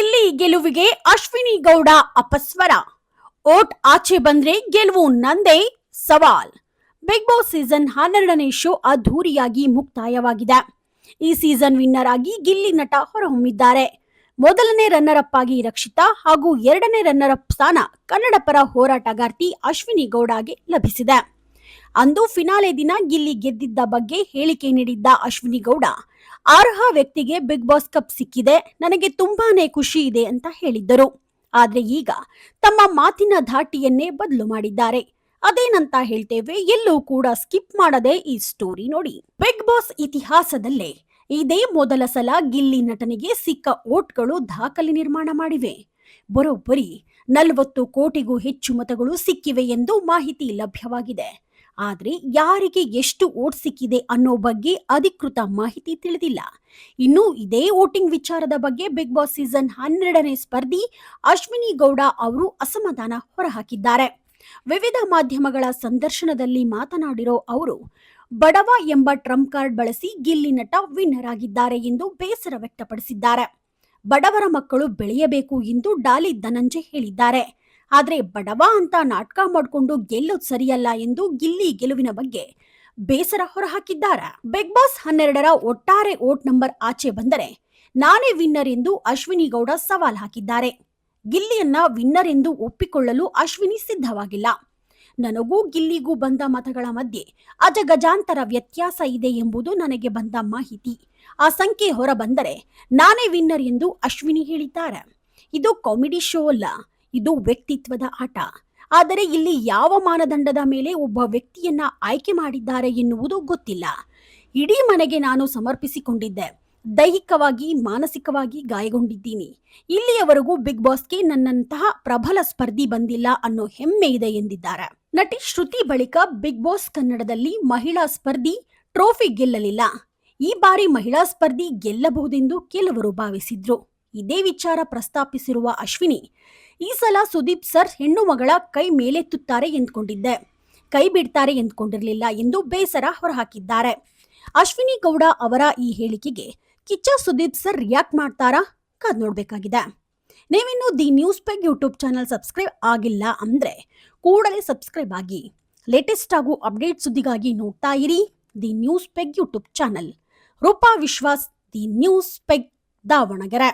ಗಿಲ್ಲಿ ಗೆಲುವಿಗೆ ಅಶ್ವಿನಿ ಗೌಡ ಅಪಸ್ವರ. ಓಟ್ ಆಚೆ ಬಂದ್ರೆ ಗೆಲುವು ನಂದೇ ಸವಾಲ್. ಬಿಗ್ ಬಾಸ್ ಸೀಸನ್ ಹನ್ನೆರಡನೇ ಶೋ ಅದ್ಧೂರಿಯಾಗಿ ಮುಕ್ತಾಯವಾಗಿದೆ. ಈ ಸೀಸನ್ ವಿನ್ನರ್ ಆಗಿ ಗಿಲ್ಲಿ ನಟ ಹೊರಹೊಮ್ಮಿದ್ದಾರೆ. ಮೊದಲನೇ ರನ್ನರ್ ಅಪ್ ಆಗಿ ರಕ್ಷಿತಾ ಹಾಗೂ ಎರಡನೇ ರನ್ನರ್ ಅಪ್ ಸ್ಥಾನ ಕನ್ನಡ ಪರ ಹೋರಾಟಗಾರ್ತಿ ಅಶ್ವಿನಿ ಗೌಡಗೆ ಲಭಿಸಿದೆ. ಅಂದು ಫಿನಾಲೆ ದಿನ ಗಿಲ್ಲಿ ಗೆದ್ದಿದ್ದ ಬಗ್ಗೆ ಹೇಳಿಕೆ ನೀಡಿದ್ದ ಅಶ್ವಿನಿ ಗೌಡ ಅರ್ಹ ವ್ಯಕ್ತಿಗೆ ಬಿಗ್ ಬಾಸ್ ಕಪ್ ಸಿಕ್ಕಿದೆ, ನನಗೆ ತುಂಬಾನೇ ಖುಷಿ ಇದೆ ಅಂತ ಹೇಳಿದ್ದರು. ಆದ್ರೆ ಈಗ ತಮ್ಮ ಮಾತಿನ ಧಾಟಿಯನ್ನೇ ಬದಲು ಮಾಡಿದ್ದಾರೆ. ಅದೇನಂತ ಹೇಳ್ತೇವೆ, ಎಲ್ಲೂ ಕೂಡ ಸ್ಕಿಪ್ ಮಾಡದೆ ಈ ಸ್ಟೋರಿ ನೋಡಿ. ಬಿಗ್ ಬಾಸ್ ಇತಿಹಾಸದಲ್ಲೇ ಇದೇ ಮೊದಲ ಸಲ ಗಿಲ್ಲಿ ನಟನಿಗೆ ಸಿಕ್ಕ ಓಟ್ಗಳು ದಾಖಲೆ ನಿರ್ಮಾಣ ಮಾಡಿವೆ. ಬರೋಬ್ಬರಿ ನಲವತ್ತು ಕೋಟಿಗೂ ಹೆಚ್ಚು ಮತಗಳು ಸಿಕ್ಕಿವೆ ಎಂದು ಮಾಹಿತಿ ಲಭ್ಯವಾಗಿದೆ. ಆದ್ರೆ ಯಾರಿಗೆ ಎಷ್ಟು ಓಟ್ ಸಿಕ್ಕಿದೆ ಅನ್ನೋ ಬಗ್ಗೆ ಅಧಿಕೃತ ಮಾಹಿತಿ ತಿಳಿದಿಲ್ಲ. ಇನ್ನು ಇದೇ ವೋಟಿಂಗ್ ವಿಚಾರದ ಬಗ್ಗೆ ಬಿಗ್ ಬಾಸ್ ಸೀಸನ್ ಹನ್ನೆರಡನೇ ಸ್ಪರ್ಧಿ ಅಶ್ವಿನಿ ಗೌಡ ಅವರು ಅಸಮಾಧಾನ ಹೊರಹಾಕಿದ್ದಾರೆ. ವಿವಿಧ ಮಾಧ್ಯಮಗಳ ಸಂದರ್ಶನದಲ್ಲಿ ಮಾತನಾಡಿರೋ ಅವರು, ಬಡವ ಎಂಬ ಟ್ರಂಪ್ ಕಾರ್ಡ್ ಬಳಸಿ ಗಿಲ್ಲಿ ನಟ ವಿನ್ನರ್ ಆಗಿದ್ದಾರೆ ಎಂದು ಬೇಸರ ವ್ಯಕ್ತಪಡಿಸಿದ್ದಾರೆ. ಬಡವರ ಮಕ್ಕಳು ಬೆಳೆಯಬೇಕು ಎಂದು ಡಾಲಿ ಧನಂಜಯ್ ಹೇಳಿದ್ದಾರೆ. ಆದ್ರೆ ಬಡವ ಅಂತ ನಾಟಕ ಮಾಡಿಕೊಂಡು ಗೆಲ್ಲೋದು ಸರಿಯಲ್ಲ ಎಂದು ಗಿಲ್ಲಿ ಗೆಲುವಿನ ಬಗ್ಗೆ ಬೇಸರ ಹೊರಹಾಕಿದ್ದಾರೆ? ಬಿಗ್ ಬಾಸ್ ಹನ್ನೆರಡರ ಒಟ್ಟಾರೆ ಓಟ್ ನಂಬರ್ ಆಚೆ ಬಂದರೆ ನಾನೇ ವಿನ್ನರ್ ಎಂದು ಅಶ್ವಿನಿ ಗೌಡ ಸವಾಲ್ ಹಾಕಿದ್ದಾರೆ. ಗಿಲ್ಲಿಯನ್ನ ವಿನ್ನರ್ ಎಂದು ಒಪ್ಪಿಕೊಳ್ಳಲು ಅಶ್ವಿನಿ ಸಿದ್ಧವಾಗಿಲ್ಲ. ನನಗೂ ಗಿಲ್ಲಿಗೂ ಬಂದ ಮತಗಳ ಮಧ್ಯೆ ಅಜಗಜಾಂತರ ವ್ಯತ್ಯಾಸ ಇದೆ ಎಂಬುದು ನನಗೆ ಬಂದ ಮಾಹಿತಿ. ಆ ಸಂಖ್ಯೆ ಹೊರಬಂದರೆ ನಾನೇ ವಿನ್ನರ್ ಎಂದು ಅಶ್ವಿನಿ ಹೇಳಿದ್ದಾರೆ. ಇದು ಕಾಮಿಡಿ ಶೋ ಅಲ್ಲ. ಇದು ವ್ಯಕ್ತಿತ್ವದ ಆಟ. ಆದರೆ ಇಲ್ಲಿ ಯಾವ ಮಾನದಂಡದ ಮೇಲೆ ಒಬ್ಬ ವ್ಯಕ್ತಿಯನ್ನ ಆಯ್ಕೆ ಮಾಡಿದ್ದಾರೆ ಎನ್ನುವುದು ಗೊತ್ತಿಲ್ಲ. ಇಡೀ ಮನೆಗೆ ನಾನು ಸಮರ್ಪಿಸಿಕೊಂಡಿದ್ದೆ. ದೈಹಿಕವಾಗಿ, ಮಾನಸಿಕವಾಗಿ ಗಾಯಗೊಂಡಿದ್ದೀನಿ. ಇಲ್ಲಿಯವರೆಗೂ ಬಿಗ್ ಬಾಸ್ಗೆ ನನ್ನಂತಹ ಪ್ರಬಲ ಸ್ಪರ್ಧಿ ಬಂದಿಲ್ಲ ಅನ್ನೋ ಹೆಮ್ಮೆ ಇದೆ ಎಂದಿದ್ದಾರೆ. ನಟಿ ಶ್ರುತಿ ಬಳಿಕ ಬಿಗ್ ಬಾಸ್ ಕನ್ನಡದಲ್ಲಿ ಮಹಿಳಾ ಸ್ಪರ್ಧಿ ಟ್ರೋಫಿ ಗೆಲ್ಲಲಿಲ್ಲ. ಈ ಬಾರಿ ಮಹಿಳಾ ಸ್ಪರ್ಧಿ ಗೆಲ್ಲಬಹುದೆಂದು ಕೆಲವರು ಭಾವಿಸಿದ್ರು. ಇದೇ ವಿಚಾರ ಪ್ರಸ್ತಾಪಿಸಿರುವ ಅಶ್ವಿನಿ, ಈ ಸಲ ಸುದೀಪ್ ಸರ್ ಹೆಣ್ಣು ಮಗಳ ಕೈ ಮೇಲೆತ್ತುತ್ತಾರೆ ಎಂದುಕೊಂಡಿದ್ದೆ. ಕೈ ಬಿಡ್ತಾರೆ ಎಂದುಕೊಂಡಿರಲಿಲ್ಲ ಎಂದು ಬೇಸರ ಹೊರಹಾಕಿದ್ದಾರೆ. ಅಶ್ವಿನಿ ಗೌಡ ಅವರ ಈ ಹೇಳಿಕೆಗೆ ಕಿಚ್ಚ ಸುದೀಪ್ ಸರ್ ರಿಯಾಕ್ಟ್ ಮಾಡ್ತಾರಾ? ಕಾದ್ ನೋಡಬೇಕಾಗಿದೆ. ನೀವಿನ್ನು the news peg YouTube channel subscribe ಆಗಿಲ್ಲ ಅಂದರೆ ಕೂಡಲೇ ಸಬ್ಸ್ಕ್ರೈಬ್ ಆಗಿ, ಲೇಟೆಸ್ಟ್ ಹಾಗೂ ಅಪ್ಡೇಟ್ ಸುದ್ದಿಗಾಗಿ ನೋಡ್ತಾ ಇರಿ the news peg YouTube channel. Roopa Vishwas, the news peg, Davanagere.